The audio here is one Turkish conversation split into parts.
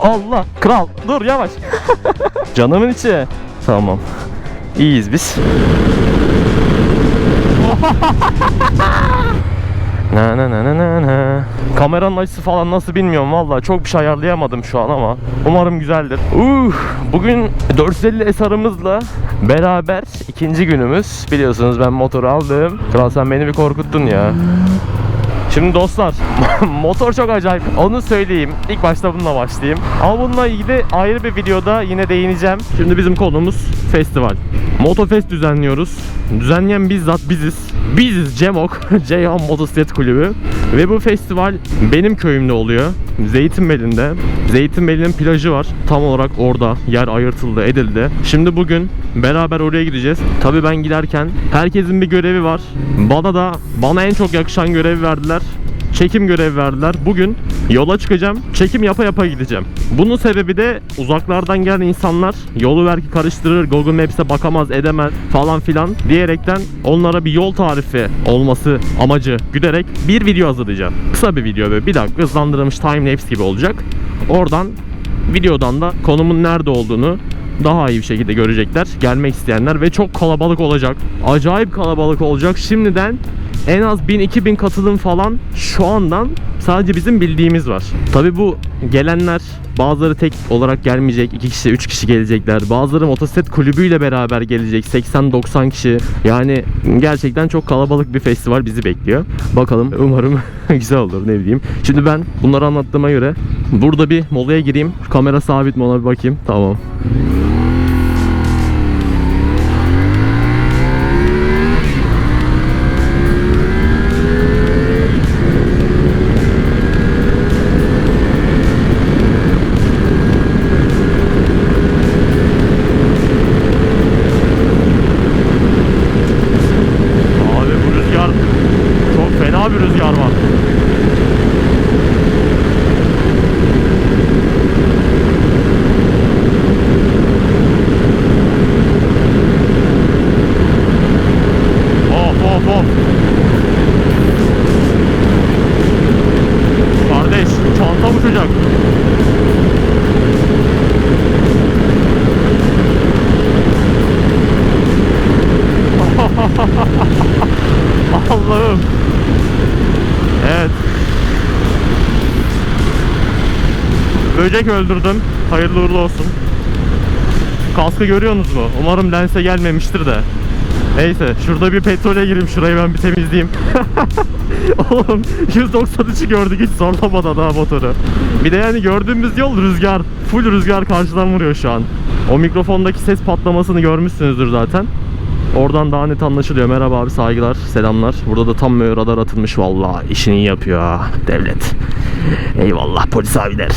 Allah kral dur yavaş. Canımın içi. Tamam. İyiyiz biz. Na na na na na na. Kameranın açısı falan nasıl bilmiyorum valla çok bir şey ayarlayamadım şu an ama umarım güzeldir. Uh, bugün 450 SR'ımızla beraber ikinci günümüz. Biliyorsunuz ben motoru aldım. Kral sen beni bir korkuttun ya. Şimdi dostlar motor çok acayip. Onu söyleyeyim. İlk başta bununla başlayayım. Ama bununla ilgili ayrı bir videoda yine değineceğim. Şimdi bizim konumuz festival. Motofest düzenliyoruz. Düzenleyen bizzat biziz. Biziz Cemok Ceyhan Motosiklet Kulübü. Ve bu festival benim köyümde oluyor. Zeytinbeli'nde Zeytinbeli'nin plajı var. Tam olarak orada yer ayırtıldı edildi. Şimdi bugün beraber oraya gideceğiz. Tabi ben giderken herkesin bir görevi var. Bana da bana en çok yakışan görevi verdiler çekim görevi verdiler. Bugün yola çıkacağım. Çekim yapa yapa gideceğim. Bunun sebebi de uzaklardan gelen insanlar yolu belki karıştırır, Google Maps'e bakamaz, edemez falan filan diyerekten onlara bir yol tarifi olması amacı güderek bir video hazırlayacağım. Kısa bir video böyle bir dakika hızlandırılmış time lapse gibi olacak. Oradan videodan da konumun nerede olduğunu daha iyi bir şekilde görecekler. Gelmek isteyenler ve çok kalabalık olacak. Acayip kalabalık olacak. Şimdiden en az 1000-2000 katılım falan şu andan sadece bizim bildiğimiz var. Tabi bu gelenler bazıları tek olarak gelmeyecek. 2 kişi 3 kişi gelecekler. Bazıları motosiklet kulübüyle beraber gelecek. 80-90 kişi. Yani gerçekten çok kalabalık bir festival bizi bekliyor. Bakalım umarım güzel olur ne bileyim. Şimdi ben bunları anlattığıma göre burada bir molaya gireyim. Kamera sabit mi ona bir bakayım. Tamam. Abi bu rüzgar çok fena bir rüzgar var. Of of of. Kardeş çantam uçacak. Allah'ım. Evet. Böcek öldürdüm. Hayırlı uğurlu olsun. Kaskı görüyorsunuz mu? Umarım lense gelmemiştir de. Neyse şurada bir petrole gireyim şurayı ben bir temizleyeyim. Oğlum 193'ü gördük hiç zorlamadan daha motoru. Bir de yani gördüğümüz yol rüzgar. Full rüzgar karşıdan vuruyor şu an. O mikrofondaki ses patlamasını görmüşsünüzdür zaten. Oradan daha net anlaşılıyor. Merhaba abi saygılar, selamlar. Burada da tam radar atılmış vallahi işini yapıyor ha devlet. Eyvallah polis abiler.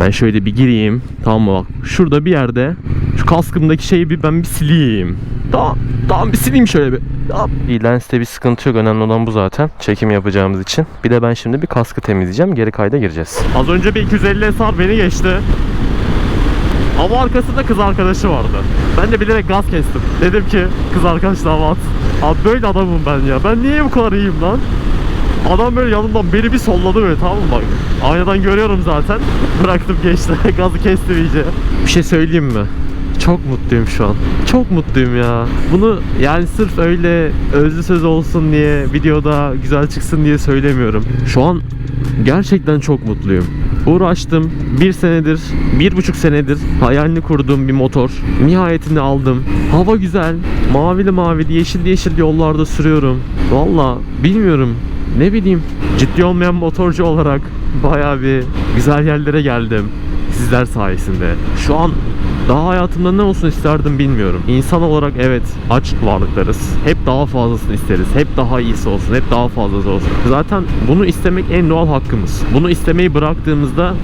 Ben şöyle bir gireyim. Tamam mı bak. Şurada bir yerde şu kaskımdaki şeyi bir ben bir sileyim. Tamam. Tamam bir sileyim şöyle bir. Tamam. Lenste bir sıkıntı yok. Önemli olan bu zaten. Çekim yapacağımız için. Bir de ben şimdi bir kaskı temizleyeceğim. Geri kayda gireceğiz. Az önce bir 250 SR beni geçti. Ama arkasında kız arkadaşı vardı. Ben de bilerek gaz kestim. Dedim ki kız arkadaş damat. Abi böyle adamım ben ya. Ben niye bu kadar iyiyim lan? Adam böyle yanımdan beni bir solladı böyle tamam mı bak. Aynadan görüyorum zaten. Bıraktım geçti. Gazı kestim iyice. Bir şey söyleyeyim mi? Çok mutluyum şu an. Çok mutluyum ya. Bunu yani sırf öyle özlü söz olsun diye videoda güzel çıksın diye söylemiyorum. Şu an gerçekten çok mutluyum. Uğraştım. Bir senedir, bir buçuk senedir hayalini kurduğum bir motor. Nihayetinde aldım. Hava güzel. Mavili mavili, yeşilli yeşilli yollarda sürüyorum. Valla bilmiyorum. Ne bileyim. Ciddi olmayan motorcu olarak bayağı bir güzel yerlere geldim. Sizler sayesinde. Şu an daha hayatımda ne olsun isterdim bilmiyorum. İnsan olarak evet aç varlıklarız. Hep daha fazlasını isteriz. Hep daha iyisi olsun. Hep daha fazlası olsun. Zaten bunu istemek en doğal hakkımız. Bunu istemeyi bıraktığımızda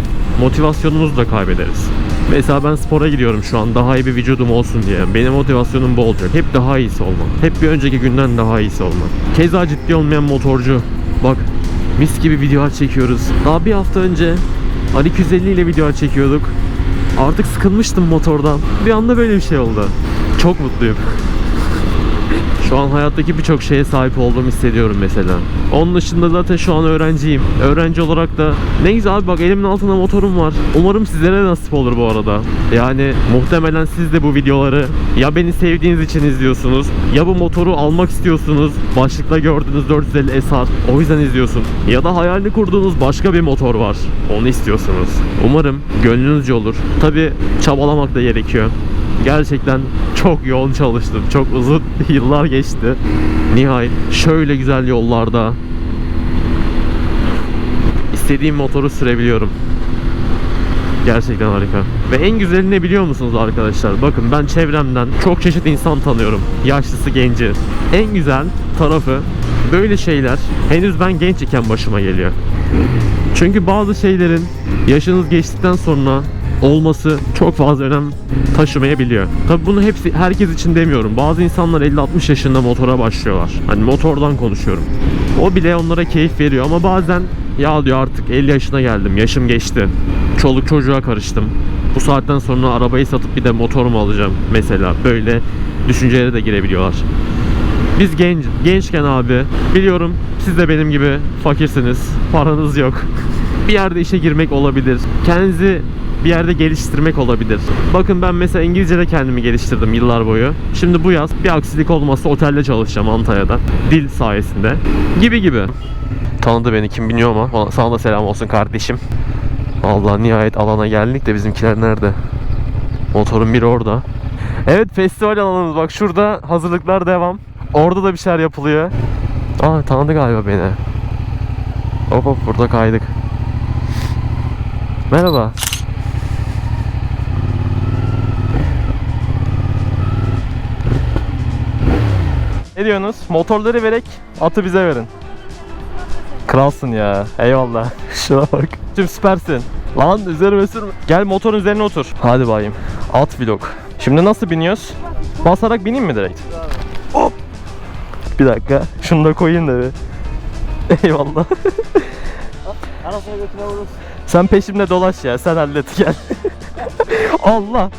motivasyonumuzu da kaybederiz. Mesela ben spora gidiyorum şu an daha iyi bir vücudum olsun diye. Benim motivasyonum bu olacak. Hep daha iyisi olmak. Hep bir önceki günden daha iyisi olmak. Keza ciddi olmayan motorcu. Bak mis gibi videolar çekiyoruz. Daha bir hafta önce Ali 250 ile videolar çekiyorduk. Artık sıkılmıştım motordan. Bir anda böyle bir şey oldu. Çok mutluyum. Şu an hayattaki birçok şeye sahip olduğumu hissediyorum mesela. Onun dışında zaten şu an öğrenciyim. Öğrenci olarak da ne güzel abi bak elimin altında motorum var. Umarım sizlere nasip olur bu arada. Yani muhtemelen siz de bu videoları ya beni sevdiğiniz için izliyorsunuz ya bu motoru almak istiyorsunuz. Başlıkta gördüğünüz 450 SR o yüzden izliyorsun. Ya da hayalini kurduğunuz başka bir motor var. Onu istiyorsunuz. Umarım gönlünüzce olur. Tabi çabalamak da gerekiyor. Gerçekten çok yoğun çalıştım. Çok uzun yıllar geçti. Nihayet şöyle güzel yollarda istediğim motoru sürebiliyorum. Gerçekten harika. Ve en güzeli ne biliyor musunuz arkadaşlar? Bakın ben çevremden çok çeşit insan tanıyorum. Yaşlısı, genci. En güzel tarafı böyle şeyler henüz ben genç iken başıma geliyor. Çünkü bazı şeylerin yaşınız geçtikten sonra olması çok fazla önem taşımayabiliyor. Tabi bunu hepsi herkes için demiyorum. Bazı insanlar 50-60 yaşında motora başlıyorlar. Hani motordan konuşuyorum. O bile onlara keyif veriyor ama bazen ya diyor artık 50 yaşına geldim, yaşım geçti. Çoluk çocuğa karıştım. Bu saatten sonra arabayı satıp bir de motor mu alacağım mesela. Böyle düşüncelere de girebiliyorlar. Biz genç, gençken abi biliyorum siz de benim gibi fakirsiniz. Paranız yok. Bir yerde işe girmek olabilir. Kendinizi bir yerde geliştirmek olabilir. Bakın ben mesela İngilizce'de kendimi geliştirdim yıllar boyu. Şimdi bu yaz bir aksilik olmazsa otelde çalışacağım Antalya'da. Dil sayesinde. Gibi gibi. Tanıdı beni kim bilmiyor ama sana da selam olsun kardeşim. Allah nihayet alana geldik de bizimkiler nerede? Motorun biri orada. Evet festival alanımız bak şurada hazırlıklar devam. Orada da bir şeyler yapılıyor. Aa tanıdı galiba beni. Hop hop burada kaydık. Merhaba. Ne diyorsunuz? Motorları verek, atı bize verin. Kralsın ya. Eyvallah. Şuna bak. Şimdi süpersin. Lan üzerime sürme. Gel motorun üzerine otur. Hadi bayım. At vlog. Şimdi nasıl biniyoruz? Basarak bineyim mi direkt? Hop. Bir dakika. Şunu da koyayım da bir. Eyvallah. Anasını götüne vurursun. Sen peşimde dolaş ya. Sen hallet gel. Allah.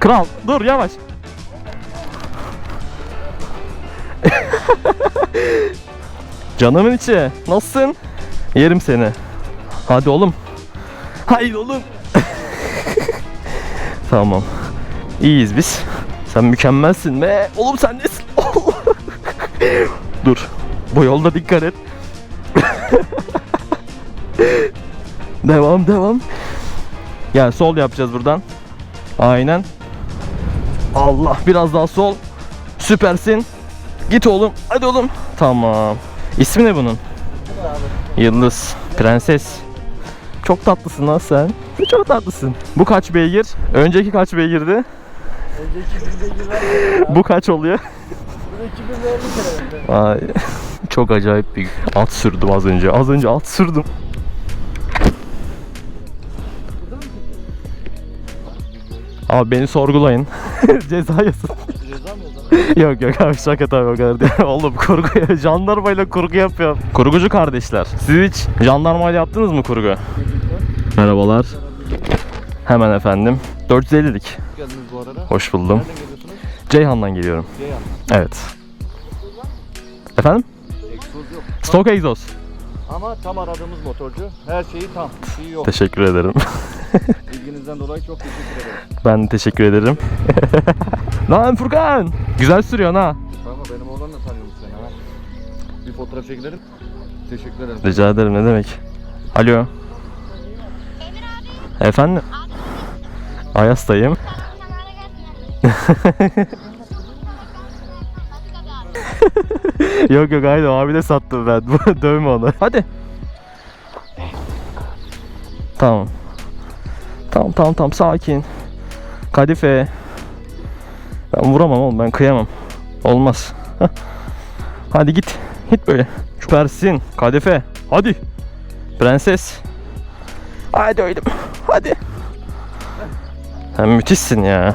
Kral dur yavaş. Canımın içi. Nasılsın? Yerim seni. Hadi oğlum. Haydi oğlum. tamam. İyiyiz biz. Sen mükemmelsin be. Oğlum sen nesin? Dur. Bu yolda dikkat et. Devam devam. Gel sol yapacağız buradan. Aynen. Allah biraz daha sol. Süpersin. Git oğlum. Hadi oğlum. Tamam. İsmi ne bunun? Yıldız. Prenses. Çok tatlısın lan sen. Çok tatlısın. Bu kaç beygir? Önceki kaç beygirdi? Önceki bilde girmez. Bu kaç oluyor? Bu 2050 kere. Vay. Çok acayip bir at sürdüm az önce. Az önce at sürdüm. Abi beni sorgulayın. Ceza yazın. Ceza mı yazalım? yok yok abi şaka tabii o kadar değil. Oğlum kurgu jandarmayla kurgu yapıyorum. Kurgucu kardeşler. Siz hiç jandarmayla yaptınız mı kurgu? Merhabalar. Hemen efendim. 450'lik. geldiniz bu arada. Hoş buldum. Ceyhan'dan geliyorum. Ceyhan. Evet. Efendim? Egzoz yok. Stok egzoz. Ama tam aradığımız motorcu. Her şeyi tam. Bir şey yok. Teşekkür ederim. İlginizden dolayı çok teşekkür ederim. Ben teşekkür ederim. Lan Furkan! Güzel sürüyorsun ha. Kanka benim oğlan da tanıyormuş seni ha. Bir fotoğraf çekilelim. Teşekkür ederim. Rica ederim ne demek. Alo. Efendim? Ayas'tayım. yok yok haydi abi de sattım ben. Dövme onu. Hadi. Tamam. Tamam tamam tamam sakin. Kadife. Ben vuramam oğlum ben kıyamam. Olmaz. Hadi git. Git böyle. Süpersin. Kadife. Hadi. Prenses. Hadi oğlum. Hadi. Sen müthişsin ya.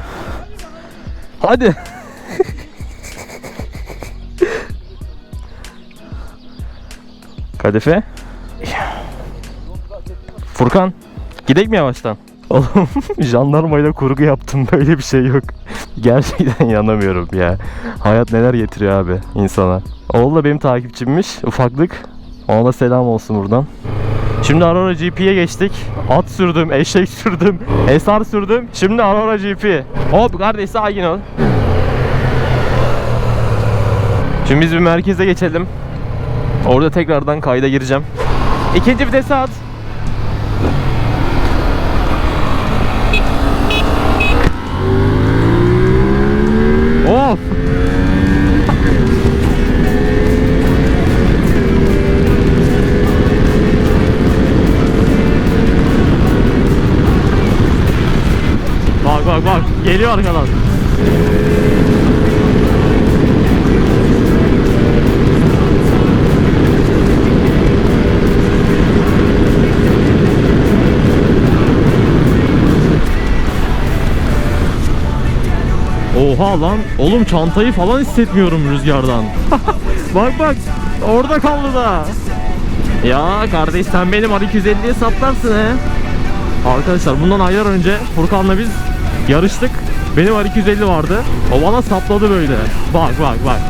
Hadi. Kadife. Furkan. Gidelim mi yavaştan? Oğlum jandarmayla kurgu yaptım böyle bir şey yok. Gerçekten yanamıyorum ya. Hayat neler getiriyor abi insana. Oğul da benim takipçimmiş ufaklık. Ona da selam olsun buradan. Şimdi Aurora GP'ye geçtik. At sürdüm, eşek sürdüm, SR sürdüm. Şimdi Aurora GP. Hop kardeş sakin ol. Şimdi biz bir merkeze geçelim. Orada tekrardan kayda gireceğim. İkinci vitese at. Geliyor arkadan. Oha lan. Oğlum çantayı falan hissetmiyorum rüzgardan. bak bak. Orada kaldı da. Ya kardeş sen benim R250'ye saplarsın he. Arkadaşlar bundan aylar önce Furkan'la biz yarıştık. Benim R250 vardı. O bana sapladı böyle. Bak bak bak.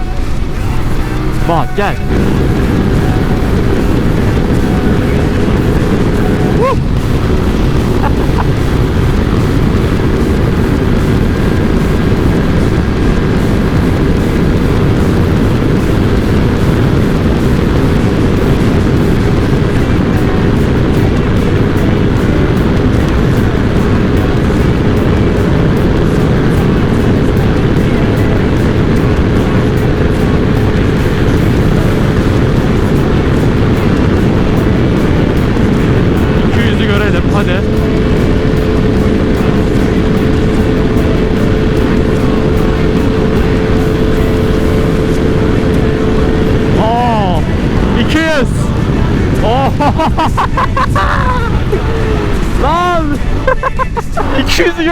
Bak gel.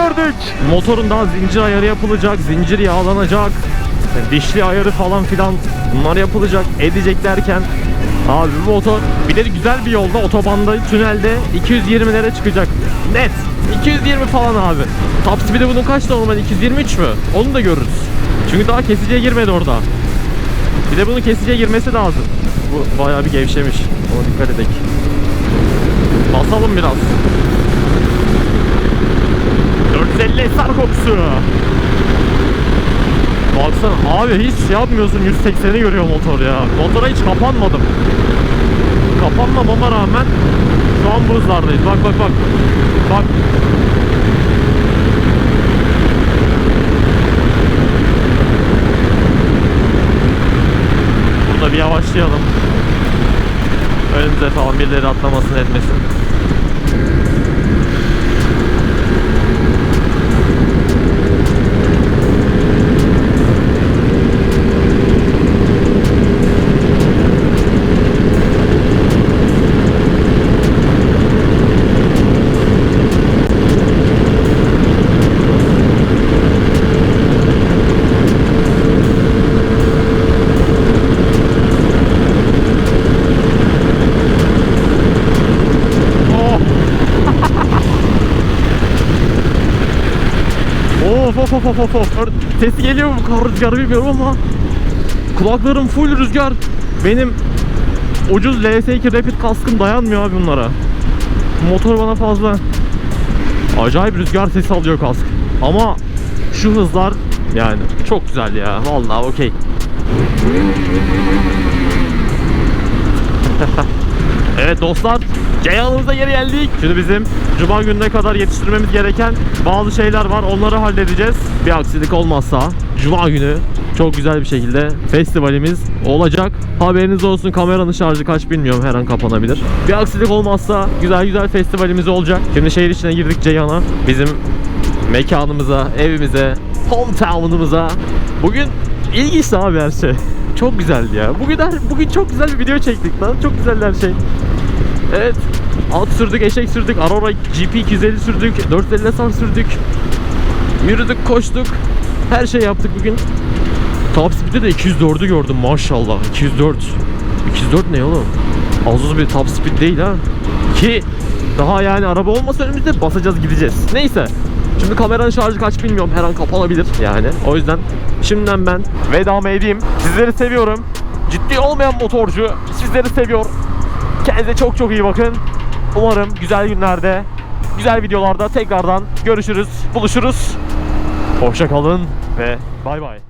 Gördük. Motorun daha zincir ayarı yapılacak, zincir yağlanacak. Dişli ayarı falan filan bunlar yapılacak, edecek derken Abi bu motor bir de güzel bir yolda otobanda tünelde 220'lere çıkacak. Net. 220 falan abi. Top speed'i bunun kaç normal 223 mü? Onu da görürüz. Çünkü daha kesiciye girmedi orada. Bir de bunun kesiciye girmesi lazım. Bu bayağı bir gevşemiş. Ona dikkat edelim. Basalım biraz. 450 SR kokusu. Baksana abi hiç şey yapmıyorsun 180'i görüyor motor ya. Motora hiç kapanmadım. Kapanmamama rağmen şu an bu hızlardayız. Bak bak bak. Bak. Burada bir yavaşlayalım. Önümüze falan birileri atlamasın etmesin. Sesi geliyor mu kar rüzgarı bilmiyorum ama kulaklarım full rüzgar. Benim ucuz LS2 Rapid kaskım dayanmıyor abi bunlara. Motor bana fazla. Acayip rüzgar sesi alıyor kask. Ama şu hızlar yani çok güzel ya. Vallahi okey. Evet dostlar, Ceyhan'ımıza geri geldik. Şimdi bizim Cuma gününe kadar yetiştirmemiz gereken bazı şeyler var. Onları halledeceğiz. Bir aksilik olmazsa Cuma günü çok güzel bir şekilde festivalimiz olacak. Haberiniz olsun kameranın şarjı kaç bilmiyorum her an kapanabilir. Bir aksilik olmazsa güzel güzel festivalimiz olacak. Şimdi şehir içine girdik Ceyhan'a. Bizim mekanımıza, evimize, hometown'umuza. Bugün ilginç abi her şey. Çok güzeldi ya. Bugün her, bugün çok güzel bir video çektik lan. Çok güzel her şey. Evet. At sürdük, eşek sürdük, Aurora GP 250 sürdük, 450 san sürdük. Yürüdük, koştuk. Her şey yaptık bugün. Top speed'de de 204'ü gördüm maşallah. 204. 204 ne oğlum? Az bir top speed değil ha. Ki Daha yani araba olmasa önümüzde basacağız gideceğiz. Neyse. Şimdi kameranın şarjı kaç bilmiyorum. Her an kapanabilir yani. O yüzden şimdiden ben vedamı edeyim. Sizleri seviyorum. Ciddi olmayan motorcu sizleri seviyor. Kendinize çok çok iyi bakın. Umarım güzel günlerde, güzel videolarda tekrardan görüşürüz, buluşuruz. Hoşça kalın ve bay bay.